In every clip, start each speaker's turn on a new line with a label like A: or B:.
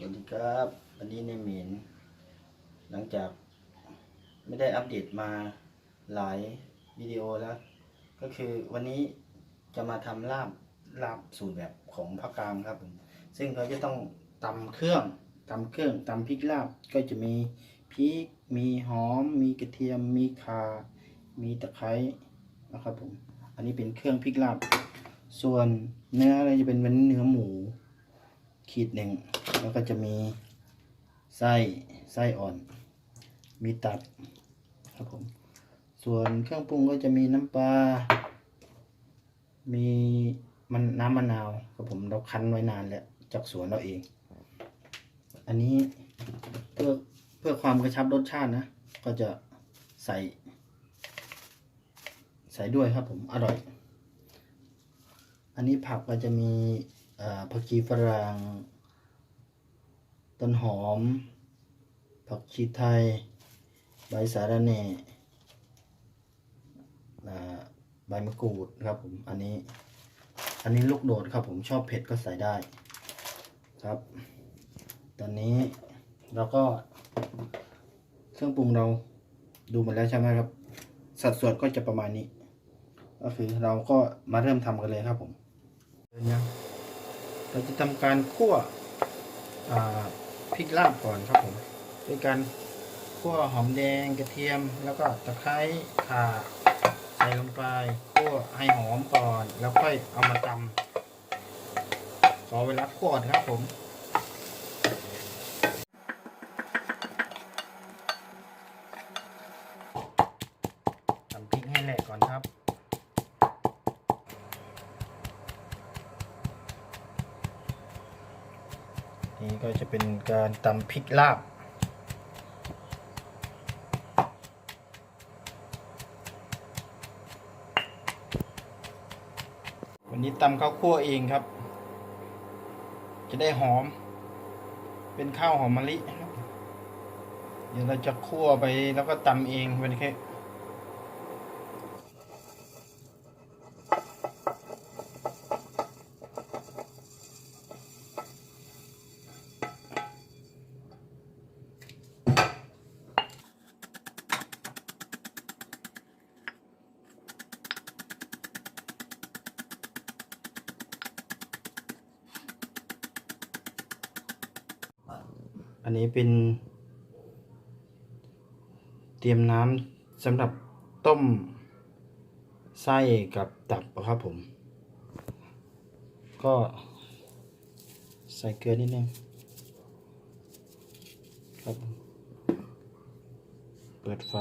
A: สวัสดีครับวันนี้ในหมินหลังจากไม่ได้อัปเดตมาหลายวิดีโอแล้ว ก็คือวันนี้จะมาทำลาบลาบสูตรแบบของภาคกลางครับผมซึ่งเขาจะต้องตำเครื่องตำเครื่องตำพริกลาบก็จะมีพริกมีหอม มีกระเทียม มีข่ามีตะไคร้นะครับผม อันนี้เป็นเครื่องพริกลาบ ส่วนเนื้ออะไรจะเป็นเนื้อหมู ขีดหนึ่งแล้วก็จะมีไส้ไส้อ่อน มีตับครับผม ส่วนเครื่องปรุงก็จะมีน้ำปลา มีมันน้ำมะนาวครับผมเราคั้นไว้นานแล้วจากสวนเราเอง อันนี้เพื่อเพื่อความกระชับรสชาตินะ ก็จะใส่ ใส่ด้วยครับผมอร่อย อันนี้ผักก็จะมี ผักชีฝรั่ง ต้นหอม ผักชีไทย ใบสาระแหน่ใบมะกรูดครับผม อันนี้ อันนี้ลูกโดดครับผมชอบเผ็ดก็ใส่ได้ครับ ตอนนี้เราก็เครื่องปรุงเราดูหมดแล้วใช่ไหมครับ สัดส่วนก็จะประมาณนี้ ก็คือเราก็มาเริ่มทำกันเลยครับผมเดี๋ยวนะ เราจะทำการคั่วพริกลาบก่อนครับผมด้วยการคั่วหอมแดงกระเทียม แล้วก็ตะไคร้ข่าใส่ลงไปคั่วให้หอมก่อน แล้วค่อยเอามาตำขอเวลาคั่วก่อนครับผมตำพริกให้แหลกก่อนครับ นี่ ก็จะเป็นการตำพริกลาบ วันนี้ตำข้าวคั่วเองครับ จะได้หอม เป็นข้าวหอมมะลิ เดี๋ยวเราจะคั่วไปแล้วก็ตำเองเป็นแค่ อันนี้เป็น เตรียมน้ำสำหรับต้มไส้กับตับครับผม ก็ใส่เกลือนิดนึงครับ เปิดไฟ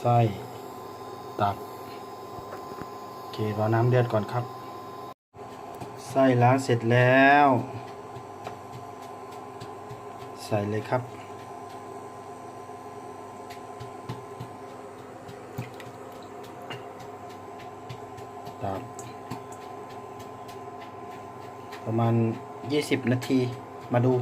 A: ไส้ ตับโอเครอน้ำเดือดก่อนครับ ไส้ล้างเสร็จแล้ว ใส่เลยครับ ตับ ประมาณ 20 นาทีมาดู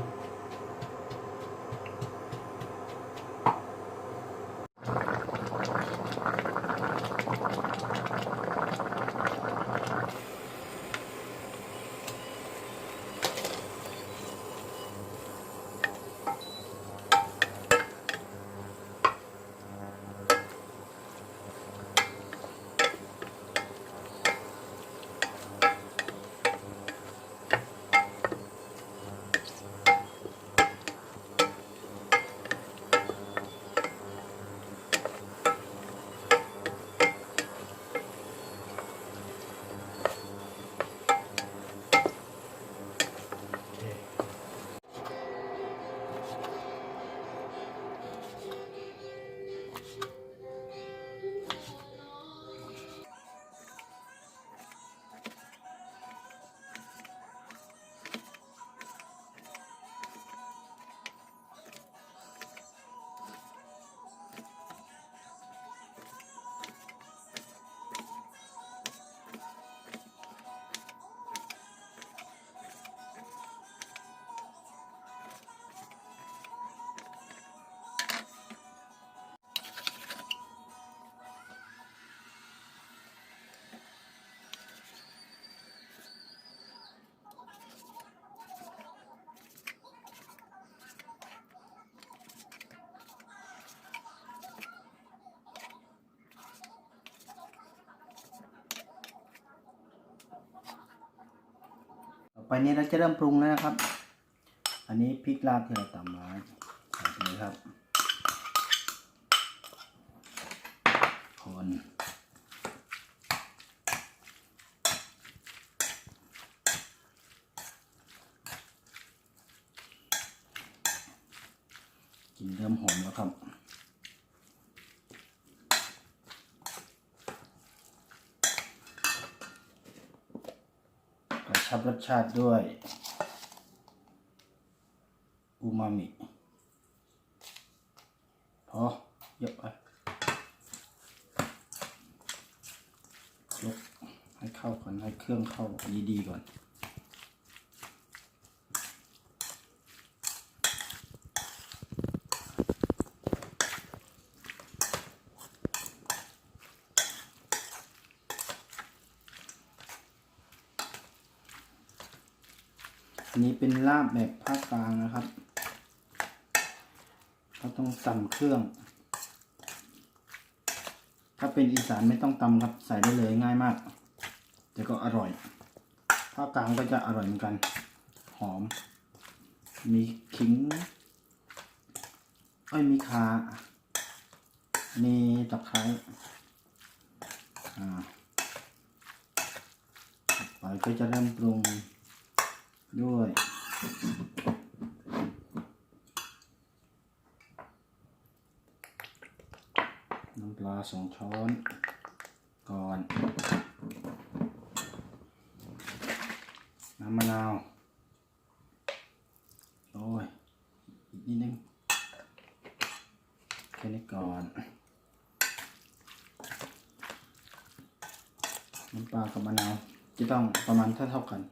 A: ไปนี้เราจะเริ่มปรุงแล้วนะครับ อันนี้พริกลาบที่เราตำไว้ใส่ไปเลยครับ คนกลินเริ่มหอมแล้วครับ ก รับรสชาติด้วย อูมามิพอเยอะไปลุกให้เข้าก่อนให้เครื่องเข้าดีๆก่อน อันนี้เป็นลาบแบบภาคกลางนะครับเราต้องตำเครื่อง ถ้าเป็นอีสานไม่ต้องตำครับใส่ได้เลยง่ายมาก แต่ก็อร่อย ภาคกลางก็จะอร่อยเหมือนกัน หอม มีขิงเอ้ยมีคามีตะไคร้อ่าต่อไปก็จะเริ่มปรุง ด้วย น้ำปลาสองช้อน ก่อน น้ำมะนาวโอ้ยอีกนิดนึงแค่นี้ก่อน น้ำปลากับมะนาวจะต้องประมาณเท่าเท่ากัน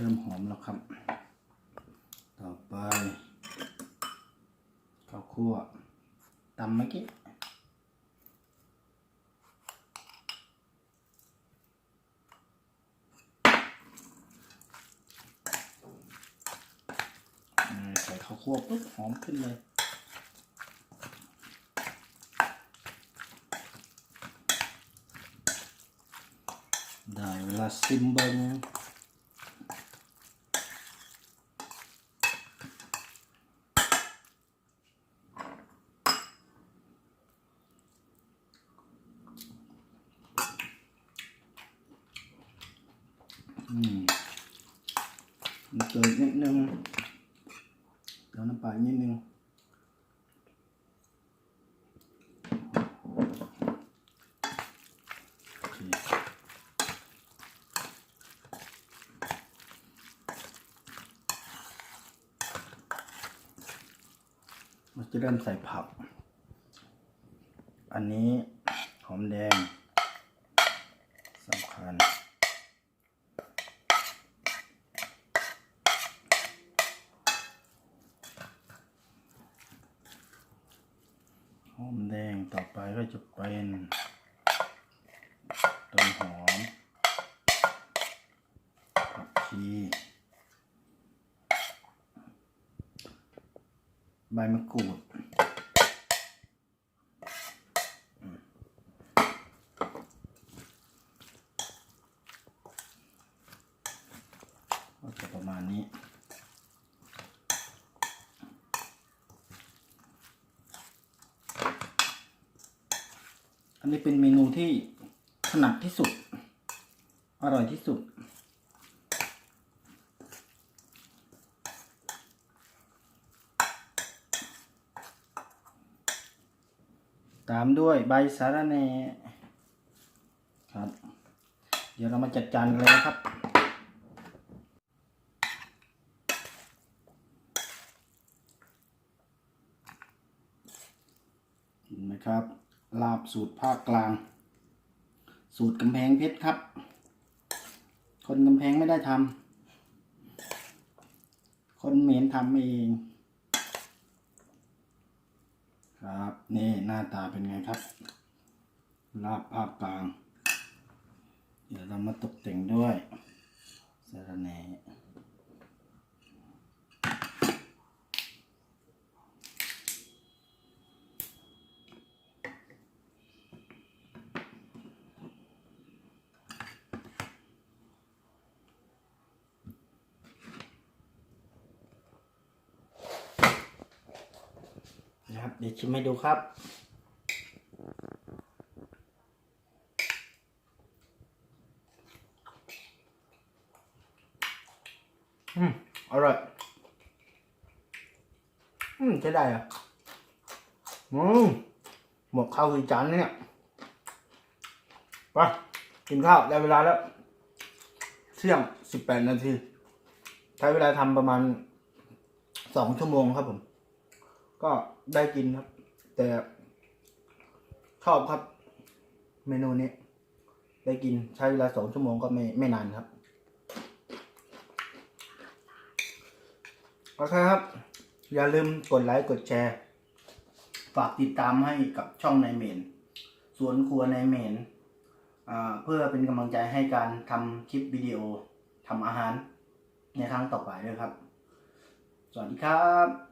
A: เริ่มหอมแล้วครับ ต่อไปข้าว คั่วตำเมื่อกี้ใส่ข้าวคั่วปุ๊บหอมขึ้นเลยได้เวลาซิมเบิงอืม มันเกิดนิดนึงเดี๋ยวน้ำปลานิดนึงเราจะเริ่มใส่ผัก อันนี้หอมแดงสำคัญ หอมแดงต่อไป ก็จะเป็นต้นหอมผักชีใบมะกรูดอืมก็จะประมาณนี้ อันนี้เป็นเมนูที่ถนัดที่สุด อร่อยที่สุด ตามด้วยใบสาระแหน่ครับ เดี๋ยวเรามาจัดจานกันเลยนะครับเห็นไหมครับ ลาบสูตรภาคกลาง สูตรกำแพงเพชรครับ คนกำแพงไม่ได้ทำคนเหม็นทำเอง ครับนี่หน้าตาเป็นไงครับ ลาบภาคกลาง เดี๋ยวเรามาตกแต่งด้วยสาระแหน่ เดี๋ยวชิมให้ดูครับ อืม อร่อย อืมใช้ได้อะอืม หมดข้าวคือจานเนี่ย ไป กินข้าว ได้เวลาแล้ว เที่ยงสิบแปดนาที ใช้เวลาทำประมาณสองชั่วโมงครับผม ก็ได้กินครับ แต่ชอบครับ เมนูนี้ ได้กินใช้เวลาสองชั่วโมงก็ไม่ไม่นานครับโอเคครับ อย่าลืมกดไลค์กดแชร์ ฝากติดตามให้กับช่องในเมนสวนครัวในเมนเพื่อเป็นกำลังใจให้การทำคลิปวิดีโอทำอาหารในครั้งต่อไปด้วยครับ สวัสดีครับ